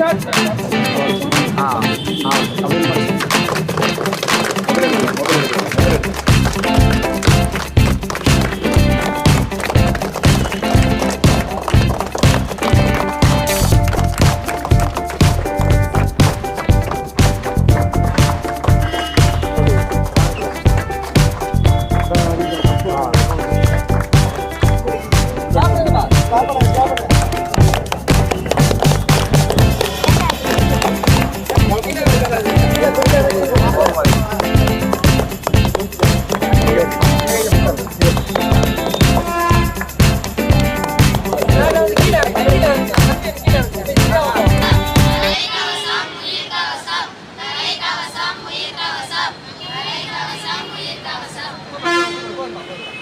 啊啊下次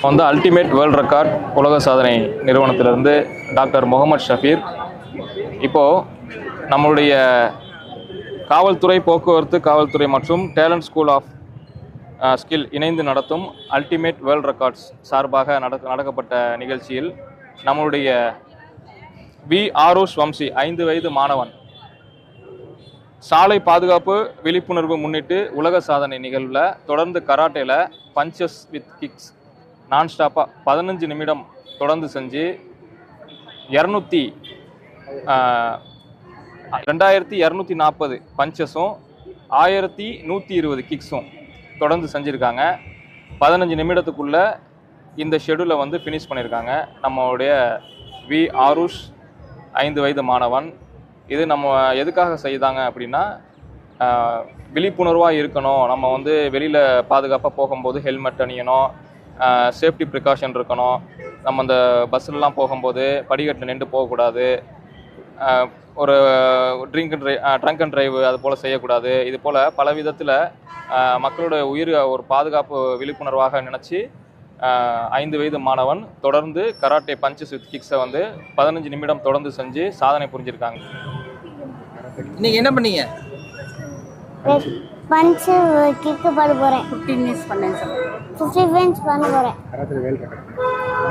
வந்து ultimate world record உலக சாதனை நிறுவனத்திலிருந்து டாக்டர் முகமது ஷஃபீர் இப்போது நம்மளுடைய காவல்துறை போக்குவரத்து காவல்துறை மற்றும் டேலண்ட் ஸ்கூல் ஆஃப் ஸ்கில் இணைந்து நடத்தும் அல்டிமேட் வேர்ல்ட் ரெக்கார்ட்ஸ் சார்பாக நடக்க நடக்கப்பட்ட நிகழ்ச்சியில் நம்மளுடைய வி. ஆரோஷ் வம்சி ஐந்து வயது மாணவன் சாலை பாதுகாப்பு விழிப்புணர்வு முன்னிட்டு உலக சாதனை நிகழ்வில் தொடர்ந்து கராட்டேல பஞ்சஸ் வித் கிக்ஸ் நான் ஸ்டாப்பாக பதினஞ்சு நிமிடம் தொடர்ந்து செஞ்சு இரநூத்தி ரெண்டாயிரத்தி இரநூத்தி நாற்பது பஞ்சஸும் ஆயிரத்தி நூற்றி இருபது கிக்ஸும் தொடர்ந்து செஞ்சுருக்காங்க. பதினஞ்சு நிமிடத்துக்குள்ளே இந்த ஷெடியூலை வந்து ஃபினிஷ் பண்ணியிருக்காங்க நம்மளுடைய வி. ஆருஷ் ஐந்து வயது மாணவன். இது நம்ம எதுக்காக செய்தாங்க அப்படின்னா விழிப்புணர்வாக இருக்கணும். நம்ம வந்து வெளியில் பாதுகாப்பாக போகும்போது ஹெல்மெட் அணியணும். சேஃப்டி ப்ரிகாஷன் இருக்கணும். நம்ம அந்த பஸ்ஸிலலாம் போகும்போது படிக்கட்டில் நின்று போகக்கூடாது. ஒரு drink and try drunk and drive அது போல் செய்யக்கூடாது. இது போல் பல விதத்தில் மக்களோட உயிர் ஒரு பாதுகாப்பு விழிப்புணர்வாக நினச்சி ஐந்து வயது மாணவன் தொடர்ந்து கராட்டே பஞ்சஸ் வித் கிக்ஸை வந்து பதினஞ்சு நிமிடம் தொடர்ந்து செஞ்சு சாதனை புரிஞ்சிருக்காங்க. இன்னைக்கு என்ன பண்ணீங்க? பஞ்சு கிக்கு பண்ண போகிறேன் ஃபிஃப்டீன் மினிட்ஸ் பண்ணேன் சார் ஃபிஃப்டி ஃப்ரெண்ட்ஸ் பண்ண போகிறேன்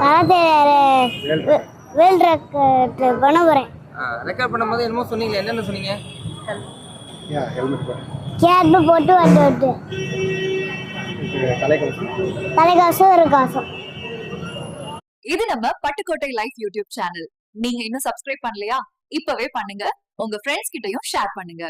கராத்தே வேல் ரெக்கார்ட் பண்ண போகிறேன் ரெக்கார்ட் பண்ணும்போது என்னமோ சொன்னீங்க என்னென்ன சொன்னீங்க? யா ஹெல்மெட் போட்டு கேட்டு போட்டு வந்து விட்டு. தலைக்கவசம். தலைக்காசும் ஒரு காசும் இது நம்ம பட்டுக்கோட்டை லைஃப் யூடியூப் சேனல். நீங்க இன்னும் சப்ஸ்கிரைப் பண்ணலையா? இப்பவே பண்ணுங்க. உங்க ஃப்ரெண்ட்ஸ் கிட்டயும் ஷேர் பண்ணுங்க.